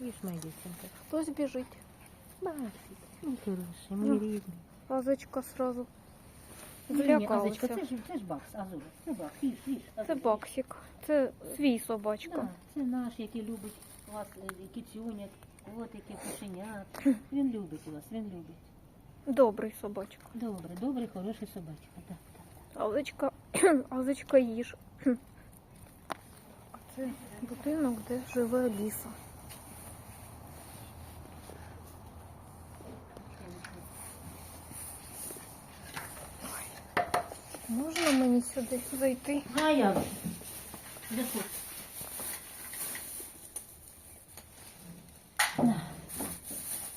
Видиш, моя дівчинка. Хтось біжить. Мій хороший, мій рідний. Азочка сразу злякалася. Це ж, це ж бакс, Азура. Це бакс, їж, їж. Це баксик. Це свій собачка. Да, це наш, який любить вас, е, кицюнят, котики, кошенят. Він любить вас, він любить. Добрий собачка. Добре, добрий, хороший собачка. Так, так. Азочка, Азочка їж. А це будинок, де живе ліса. Можна мені сюди зайти? А? Де тут?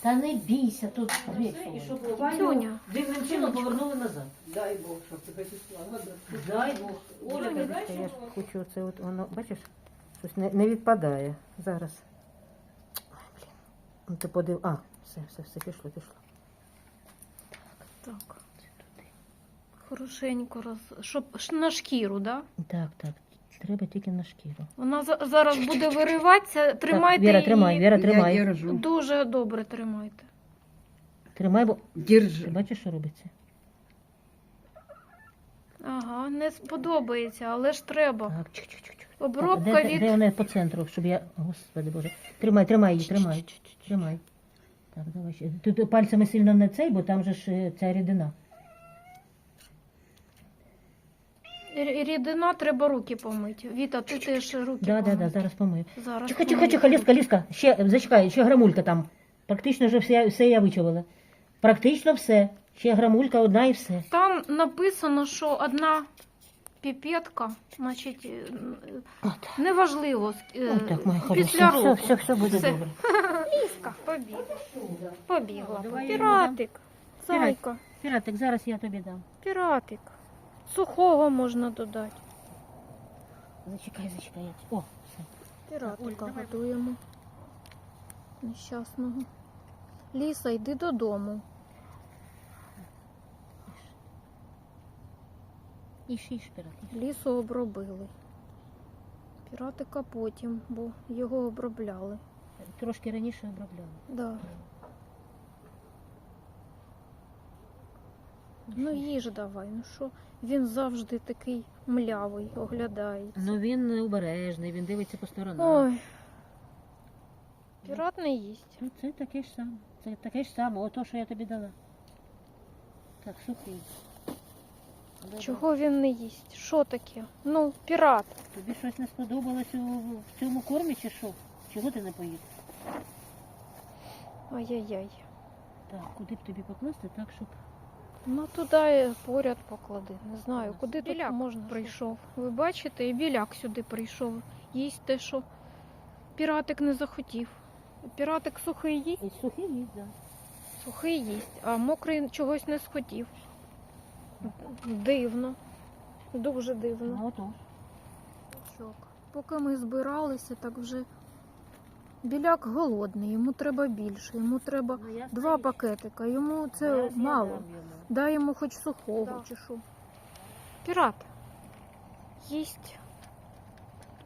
Та не бійся, тут щоб Тюня. дивним чином повернули назад. Дай Бог, щоб тебе числа. Дай Бог. Оля, Дай каже, що я ж хочу це от воно, бачиш, щось не, не відпадає зараз. Ой, блін. Ну ти подив. А, все, все, все, пішло, пішло. Так. Хорошенько роз... Щоб на шкіру, да? Так, так. Треба тільки на шкіру. Вона за- зараз буде вириватися. Тримайте так, Віра, її. тримай, Віра, тримай. Я держу. Дуже добре тримайте. Тримай, бо ти Держи. бачиш, що робиться? Ага, не сподобається, але ж треба. Так, чуть-чуть. Обробка де, де, від. де вона по центру, щоб я. Господи Боже. Тримай, тримай її, тримай. Тримай. Так, давай ще. Тут пальцями сильно не цей, бо там же ж е, ця рідина. Рідина треба руки помити. Віта, ти теж руки Да, да, помий. да, зараз помию. Зараз Тихо, тихо, помий. тихо, ліска, ліска. Ще, зачекай, ще грамулька там. Практично вже все, все я вичавила. Практично все. Ще грамулька одна і все. Там написано, що одна піпетка, значить, е, От. неважливо. з- е, так, моя Після хороша. року. Все, все, все буде Все. добре. Ліска, побігла. Побігла. Давай я Піратик. Зайка. Піратик, зараз я тобі дам. Піратик. Сухого можна додати. Зачекай, зачекай. О, все. Піратика готуємо. Нещасного. Ліса, йди додому. Іш, іш, піратик. Лісу обробили. Піратика потім, бо його обробляли. Трошки раніше обробляла. Да. Ну їж давай, ну що, він завжди такий млявий, оглядається. Ну він обережний, він дивиться по сторонам. Ой. Пірат не їсть. Ну, це таке ж саме. Це таке ж саме, ото, що я тобі дала. Так, сухий. Добре. Чого він не їсть? Що таке? Ну, пірат. Тобі щось не сподобалось у, в цьому кормі чи що? Чого ти не поїв? Ай-яй-яй. Так, куди б тобі покласти, так, щоб. Ну туди поряд поклади. Не знаю, куди тут можна прийшов. Ви бачите, і біляк сюди прийшов. Їсть те, що піратик не захотів. Піратик сухий їсть, І сухий їсть, так. сухий їсть, а мокрий чогось не схотів. Дивно. Дуже дивно. Ну. Поки ми збиралися, так вже біляк голодний, йому треба більше, йому треба Ну, два пакетика, йому це Зараз я мало. Дай йому хоч сухого Да. чи що. Пірат. Їсть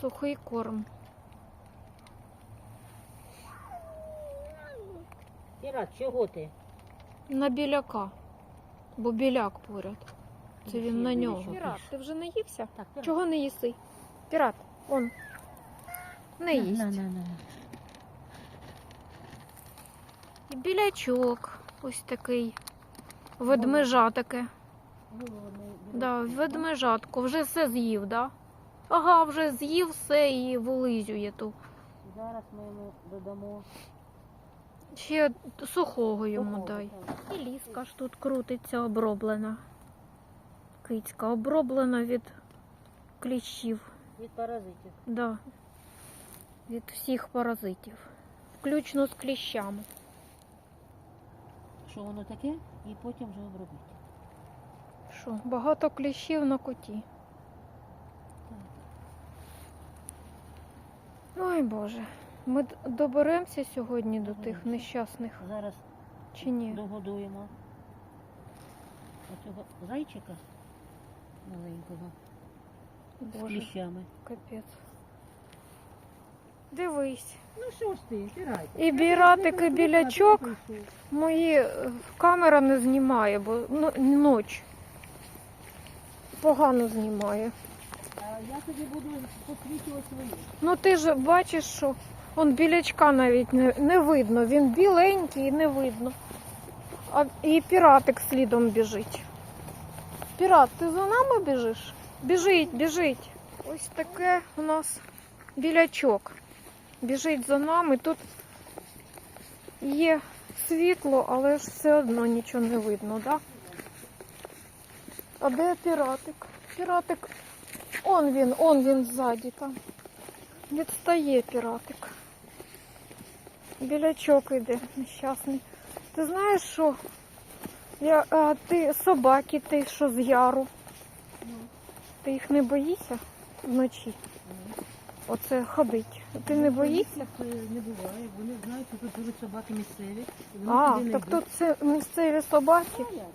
сухий корм. Пірат, чого ти? На біляка. Бо біляк поряд. Це він на нього. Пірат, ти вже наївся? Так, пірат. Чого не їси? Пірат, он. Не їсть. На, на, на. І білячок. Ось такий. Ведмежа таке. Да, ведмежатко. Вже все з'їв, да? Ага, вже з'їв все і вилизює ту. Зараз ми йому додамо. Ще сухого йому дай. І ліска ж тут крутиться оброблена. Кицька оброблена від кліщів. Від паразитів. Да. Від всіх паразитів. Включно з кліщами. Що воно таке, і потім вже обробити. Що, багато кліщів на коті. Ой Боже. Ми доберемося сьогодні до тих нещасних Зараз чи ні? догодуємо оцього зайчика маленького з кліщами. капець. Дивись. Ну що ж ти, тирай. І біратик, і білячок. Мої е, камера не знімає, бо ну, ніч. Погано знімає. А я тобі буду посвічувати свої. Ну ти ж бачиш, що он білячка навіть не, не видно. Він біленький і не видно. А і піратик слідом біжить. Пірат, ти за нами біжиш? Біжить, біжить. Ось таке у нас білячок. Біжить за нами. Тут є світло, але ж все одно нічого не видно, так? Да? А де піратик? Піратик. Он він, он він ззаді там. Відстає піратик. Білячок іде нещасний. Ти знаєш що? Я, а, ти собаки, ти що з яру. Ти їх не боїшся вночі? Оце ходить. Ти не боїшся? Не буває. Вони знають, що тут живуть собаки місцеві. і Вони А, туди не так йдуть. тут це місцеві собаки. А як?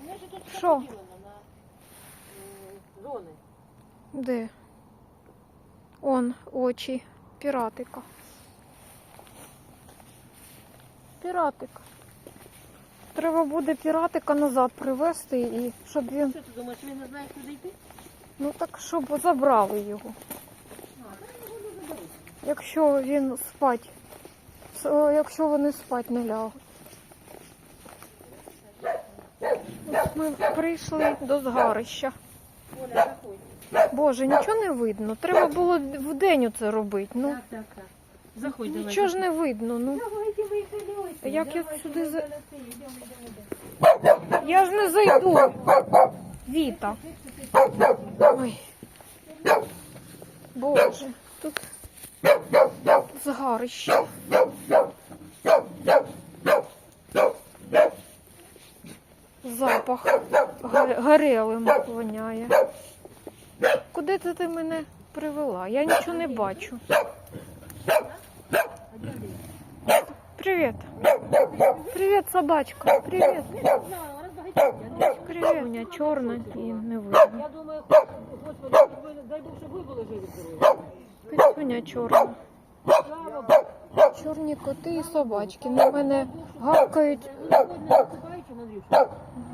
Вони ж тут Що? поділено на е, зони. Де? Он очі піратика. Піратик. Треба буде піратика назад привезти і щоб він. Що ти думаєш, він не знає, куди йти? Ну так щоб забрали його. Якщо він спать. Якщо вони спать не лягуть. Ось Ми прийшли до згарища. Боже, нічого не видно. Треба було вдень оце робити. Ну, Так, так, так. Заходь, давай. нічого ж не видно. Ну, Давайте виходьте. Як я сюди за- я ж не зайду. Віта. Ой. Боже, тут згарище. Запах горелим воняє. Куди це ти мене привела? Я нічого не бачу. Привіт. Привіт, собачка. Привіт. Воня чорна і не видно. Я думаю, дай Бог, щоб ви були живі здорові. Петюня чорна. Чорні коти і собачки. На мене гавкають.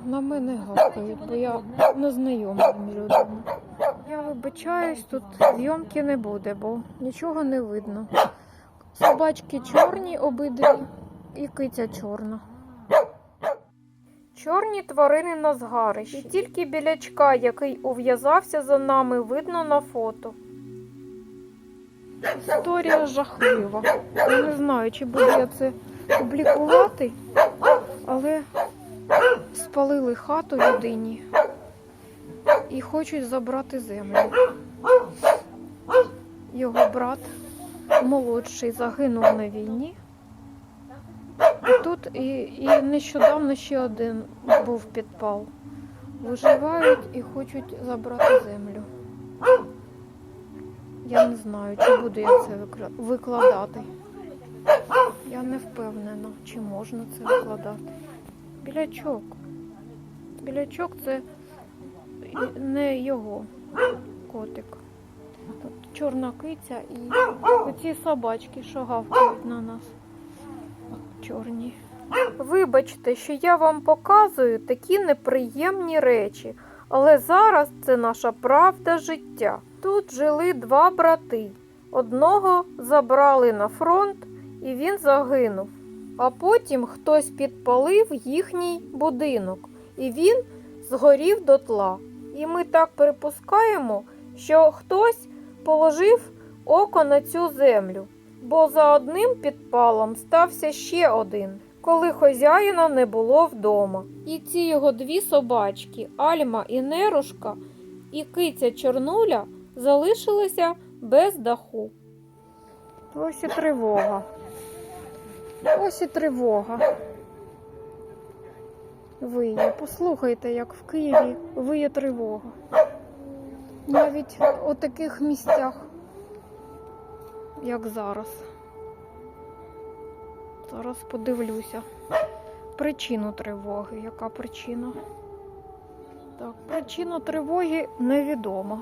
На мене гавкають, бо я не знайома з людьми. Я вибачаюсь, тут зйомки не буде, бо нічого не видно. Собачки чорні обидві і киця чорна. Чорні тварини на згарищі. І тільки білячка, який ув'язався за нами, видно на фото. Історія жахлива. Я не знаю, чи буду я це публікувати, але спалили хату людині і хочуть забрати землю. Його брат молодший загинув на війні. І тут і, і нещодавно ще один був підпал. Виживають і хочуть забрати землю. Я не знаю, чи буду я це викладати. Я не впевнена, чи можна це викладати. Білячок. Білячок це не його котик. Тут чорна киця і оці собачки, що гавкають на нас. Чорні. Вибачте, що я вам показую такі неприємні речі, але зараз це наша правда життя. Тут жили два брати. Одного забрали на фронт, і він загинув. А потім хтось підпалив їхній будинок, і він згорів дотла. І ми так припускаємо, що хтось положив око на цю землю, бо за одним підпалом стався ще один, коли хазяїна не було вдома. І ці його дві собачки, Альма і Нерушка, і киця Чорнуля, залишилися без даху. Ось і тривога. Ось і тривога. Виє. Послухайте, як в Києві виє тривога. Навіть у таких місцях, як зараз. Зараз подивлюся. Причину тривоги. Яка причина? Так, причина тривоги невідома.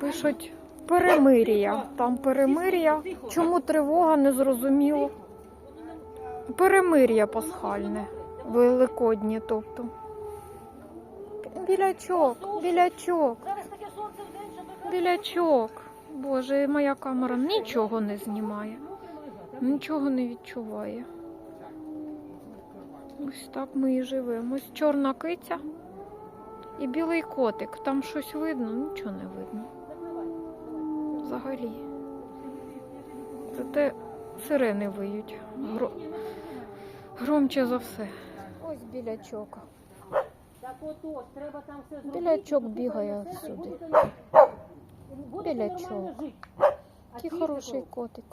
Пишуть перемир'я. Там перемир'я. Чому тривога не зрозуміло. Перемир'я пасхальне. Великоднє, тобто. Білячок, білячок, білячок. Боже, моя камера нічого не знімає, нічого не відчуває. Ось так ми і живемо. Ось чорна киця і білий котик. Там щось видно, нічого не видно. Взагалі. Зате сирени виють. Гро... Громче за все. Ось білячок. Білячок бігає і сюди. Білячок. Який хороший котик.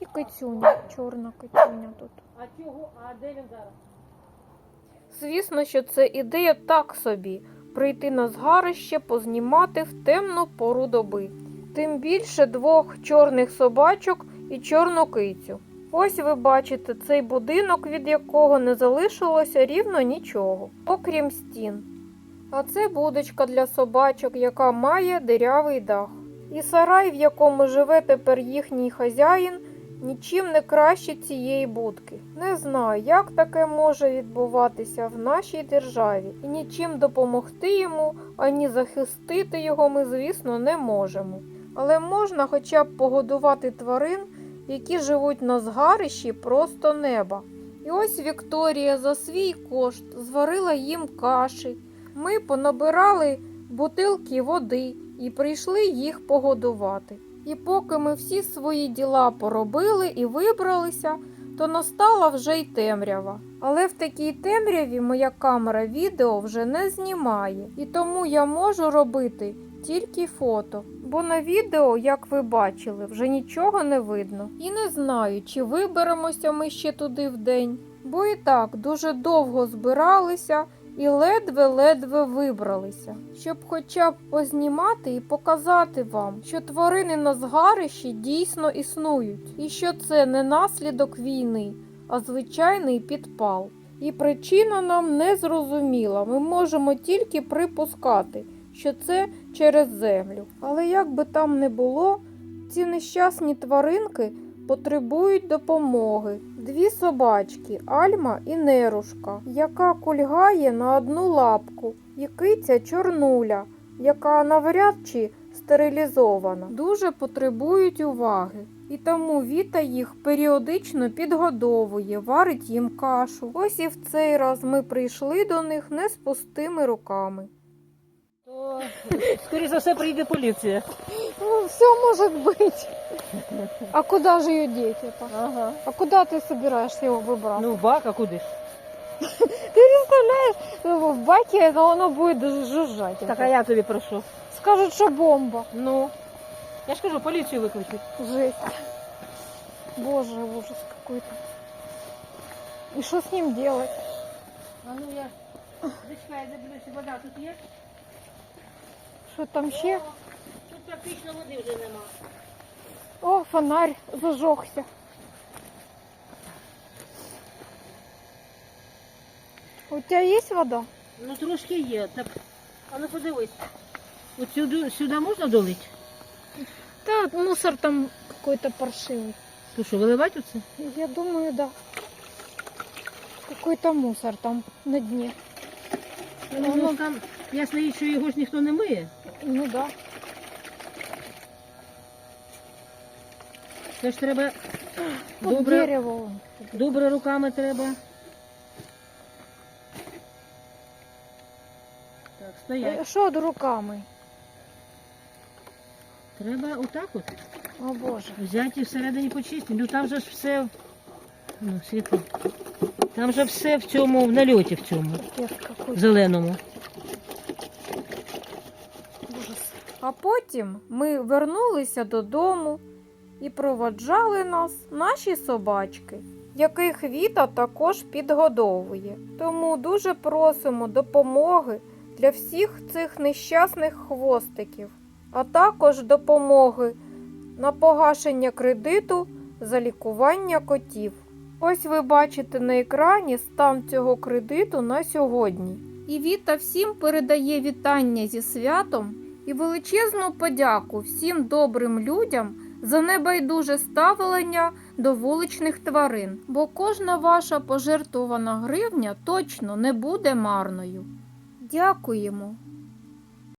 І кицюня, чорна кицюня тут. А чого? А де він зараз? Звісно, що це ідея так собі прийти на згарище, познімати в темну пору доби. Тим більше двох чорних собачок і чорну кицю. Ось ви бачите цей будинок, від якого не залишилося рівно нічого, окрім стін. А це будочка для собачок, яка має дирявий дах. І сарай, в якому живе тепер їхній хазяїн, нічим не краще цієї будки. Не знаю, як таке може відбуватися в нашій державі, і нічим допомогти йому, ані захистити його ми, звісно, не можемо. Але можна хоча б погодувати тварин, які живуть на згарищі просто неба. І ось Вікторія за свій кошт зварила їм каші. Ми понабирали бутилки води і прийшли їх погодувати. І поки ми всі свої діла поробили і вибралися, то настала вже й темрява. Але в такій темряві моя камера відео вже не знімає, і тому я можу робити тільки фото. Бо на відео, як ви бачили, вже нічого не видно. І не знаю, чи виберемося ми ще туди вдень, бо і так дуже довго збиралися і ледве-ледве вибралися, щоб хоча б познімати і показати вам, що тварини на згарищі дійсно існують, і що це не наслідок війни, а звичайний підпал. І причина нам не зрозуміла. Ми можемо тільки припускати, що це через землю. Але як би там не було, ці нещасні тваринки потребують допомоги. Дві собачки Альма і Нерушка, яка кульгає на одну лапку, і киця чорнуля, яка навряд чи стерилізована, дуже потребують уваги. І тому Віта їх періодично підгодовує, варить їм кашу. Ось і в цей раз ми прийшли до них не з пустими руками. То, скоріше за все, прийде поліція. Ну, все может быть. А куда же ее деть это? Ага. А куда ты собираешься его выбрасывать? Ну, в бак, а куди ж? ты представляешь, ну, в баке это оно будет даже жужжать. Так, а я тобі прошу. Скажут, что бомба. Ну, я ж кажу, поліцію викличуть. Жесть. Боже, ужас какой-то. И что с ним делать? А ну я. Зачекай, дивлюся, вода тут є? Что там ще? Тут практично води вже нема. О, фонарь зажегся. У тебя есть вода? Ну трошки є. Так, а ну подивись. От сюди, можна долити? Да, мусор там какой-то паршивый. То що, виливати оце? Я думаю, да. Какой-то мусор там на дне. Ну, ну, там, річ, що його ж ніхто не миє. Ну да. Це ж треба Под добре, дерево. добре руками треба. Так, Е, стоять. Що з руками? Треба отак от О Боже. взяти і всередині почистити. Ну там же ж все. Ну, світло. Там же все в цьому, в нальоті в цьому, Капець какой. зеленому. А потім ми вернулися додому і проводжали нас наші собачки, яких Віта також підгодовує. Тому дуже просимо допомоги для всіх цих нещасних хвостиків, а також допомоги на погашення кредиту за лікування котів. Ось ви бачите на екрані стан цього кредиту на сьогодні. І Віта всім передає вітання зі святом і величезну подяку всім добрим людям за небайдуже ставлення до вуличних тварин, бо кожна ваша пожертвована гривня точно не буде марною. Дякуємо!